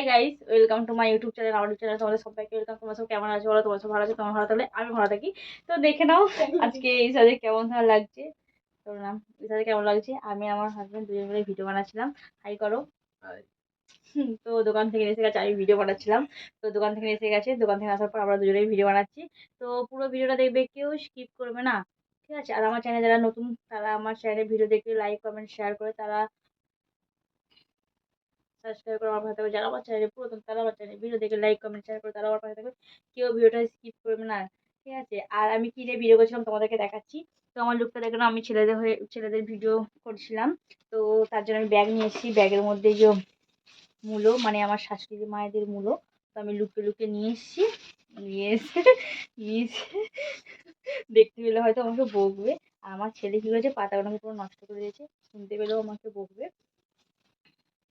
Hi guys welcome to my YouTube channel আমার channel তোমাদের সবাইকে ওয়েলকাম তোমার সব কেমন আছে বলো? তোমার সব ভালো আছে? তোমার ভালো থাকলে আমি ভালো থাকি। তো দেখে নাও আজকে এই সাজে কেমন লাগছে। তো নাম? এই সাজে কেমন লাগছে? আমি আমার হাজবেন্ড দুজন মিলে ভিডিও বানাচ্ছিলাম। হাই করো। তো দোকান থেকে এসে গেছে আমি ভিডিও বানাচ্ছিলাম। তো দোকান থেকে এসে গেছে দোকান থেকে আসার পর আমরা দুজনেই ভিডিও বানাচ্ছি। তো পুরো ভিডিওটা দেখবে কেউ স্কিপ করবে না। ঠিক আছে? আর আমার চ্যানেলে যারা নতুন তারা আমার চ্যানেলে ভিডিও দেখে লাইক কমেন্ট শেয়ার করে তারা সাবস্ক্রাইব করে আমার পাশে থাকবে যারা আমার চ্যানেলে পুরাতন তারা আমার চ্যানেলে ভিডিও দেখে লাইক কমেন্ট শেয়ার করে তারা আমার পাশে থাকবে কেউ ভিডিওটা স্কিপ করবে না, ঠিক আছে? আর আমি কী দিয়ে ভিডিও করছিলাম তোমাদেরকে দেখাচ্ছি। তো আমার লুকটা দেখে না, আমি ছেলেদের হয়ে, ছেলেদের ভিডিও করছিলাম। তো তার জন্য আমি ব্যাগ নিয়ে এসেছি। ব্যাগের মধ্যে যে মূলো মানে আমার শাশুড়ি মায়েদের মূলো, তো আমি লুকিয়ে লুকিয়ে নিয়ে এসেছি। নিয়ে এসে নিয়ে এসে দেখতে পেলে হয়তো আমাকে বকবে। আর আমার ছেলে কী করেছে? পাতাগুলোকে পুরো নষ্ট করে দিয়েছে। শুনতে পেলেও আমাকে বকবে।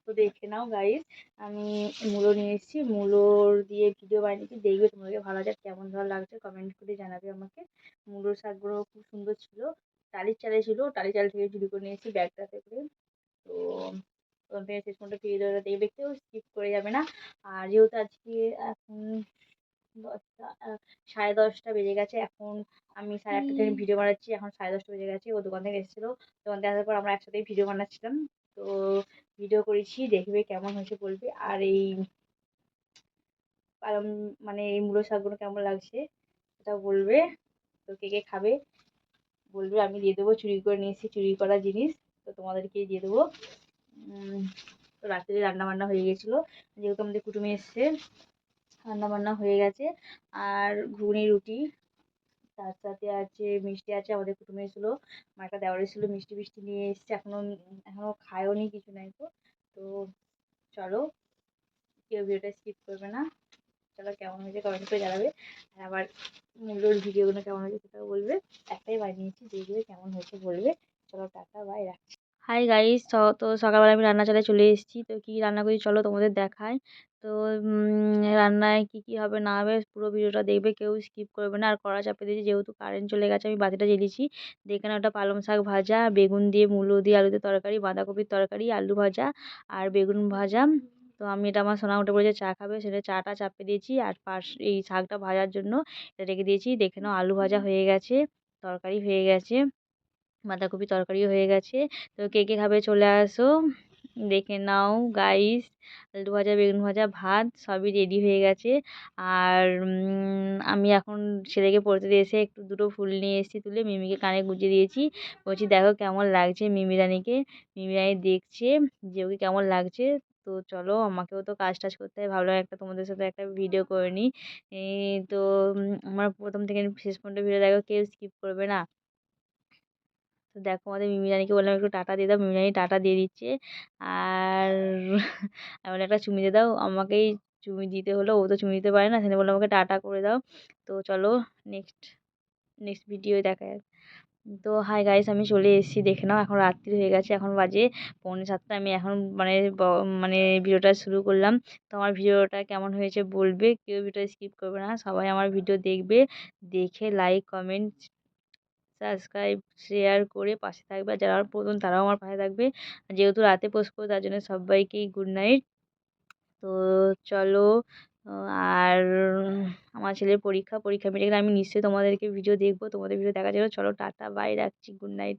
তো দেখে নাও গাইস আমি মূলো নিয়ে এসেছি। মূলোর দিয়ে ভিডিও বানিয়েছি দেখবে তোমাদেরকে ভালো লাগে কেমন ভালো লাগছে কমেন্ট করে জানাবে আমাকে। মূলোর শাকগুলো খুব সুন্দর ছিল টালির চালে ছিল টালির চাল থেকে চুরি করে নিয়ে এসেছি ব্যাগটাতে করে তো ওখান থেকে শেষ পর্যন্ত ভিডিওটা দেখবে কেউ স্কিপ করে যাবে না। আর যেহেতু আজকে এখন দশটা সাড়ে দশটা বেজে গেছে এখন আমি সাড়ে আটটা থেকে ভিডিও বানাচ্ছি এখন সাড়ে দশটা বেজে গেছে ও দোকান থেকে এসেছিল। দোকান থেকে আসার পর আমরা একসাথেই ভিডিও বানাচ্ছিলাম। তো ভিডিও করেছি, দেখবে কেমন হয়েছে বলবে। আর এই পালং মানে এই মূলো শাকগুলো কেমন লাগছে সেটা বলবে। তো কে কে খাবে বলবে, আমি দিয়ে দেবো। চুরি করে নিয়ে এসেছি চুরি করা জিনিস, তো তোমাদেরকেই দিয়ে দেবো। তো রাত্রে রান্না বান্না হয়ে গেছিল। যেহেতু আমাদের কুটুমে এসছে রান্না বান্না হয়ে গেছে। আর ঘুগনি, রুটি তার সাথে আছে মিষ্টি আছে, আমাদের কুটুমে এসেছিল। আমার একটা দেওয়ার এসেছিল, মিষ্টি ফিষ্টি নিয়ে এসছে। এখনও এখনও খায়ও নি কিছু নাই তো। তো চলো, কেউ ভিডিওটা স্কিপ করবে না। চলো, কেমন হয়েছে কমেন্ট করে জানাবে। আর আবার মূল্যর ভিডিওগুলো কেমন হয়েছে সেটাও বলবে। একটাই বানিয়েছি, দেখবে কেমন হয়েছে বলবে। চলো, টাটা বাই রাখছি। হাই গাইস তো সকালবেলা আমি রান্না চালে চলে এসেছি। তো কী রান্না করি চলো তোমাদের দেখাই। তো রান্নায় কী কী হবে না হবে পুরো ভিডিওটা দেখবে, কেউ স্কিপ করবে না। আর কড়া চাপে দিয়েছি, যেহেতু কারেন্ট চলে গেছে, আমি বাতিটা জ্বেলেছি। দেখে না ওটা পালং শাক ভাজা, বেগুন দিয়ে মূলো দিয়ে আলুতে তরকারি, বাঁধাকপির তরকারি, আলু ভাজা আর বেগুন ভাজা। তো আমি এটা আমার সোনা উঠে বলেছে চা খাবে, সেটা চাটা চাপে দিয়েছি আর পাশ, এই শাকটা ভাজার জন্য এটা রেখে দিয়েছি। দেখে নাও আলু ভাজা হয়ে গেছে, তরকারি হয়ে গেছে। বাঁধাকপি তরকারিও হয়ে গেছে। তো কে কে খাবে চলে আসো। দেখে নাও গাইস আলু ভাজা, বেগুন ভাজা, ভাত সবই রেডি হয়ে গেছে। আর আমি এখন ছেলেকে পড়তে এসে একটু দুটো ফুল নিয়ে এসেছি তুলে মিমিকে কানে গুঁজে দিয়েছি। বলছি দেখো কেমন লাগছে মিমি রানিকে। মিমি রানি দেখছে যে ওকে কেমন লাগছে। তো চলো আমাকেও তো কাজ টাজ করতে হয়, ভাবলাম একটা তোমাদের সাথে একটা ভিডিও করে নিই। তো আমার প্রথম থেকে শেষ পর্যন্ত ভিডিও দেখো, কেউ স্কিপ করবে না। দেখো আমাদের মিমি রানিকে বললাম, একটু টাটা দিয়ে দাও মিমি রানি টাটা দিয়ে দিচ্ছে। আর আমি বললাম, একটা চুমি দিয়ে দাও। আমাকেই চুমি দিতে হলো, ও তো চুমি দিতে পারে না সেখানে বললাম, আমাকে টাটা করে দাও। তো চলো নেক্সট নেক্সট ভিডিও দেখা তো হাই গাইস আমি চলে এসেছি, দেখে নাও, এখন রাত্রি হয়ে গেছে, এখন বাজে পৌনে সাতটা। আমি এখন মানে মানে ভিডিওটা শুরু করলাম। তো আমার ভিডিওটা কেমন হয়েছে বলবে, কেউ ভিডিও স্কিপ করবে না। সবাই আমার ভিডিও দেখবে, দেখে লাইক কমেন্ট সাবস্ক্রাইব শেয়ার করে পাশে থাকবে। যারা প্রথম তারাও আমার পাশে থাকবে। যেহেতু রাতে পোস্ট করব, তার জন্য সবাইকেই গুড নাইট তো চলো আর আমার ছেলের পরীক্ষা পরীক্ষা মিটে গেলে আমি নিশ্চয়ই তোমাদেরকে ভিডিও দেখব। তোমাদের ভিডিও দেখার জন্য চলো, টাটা বাই রাখছি গুড নাইট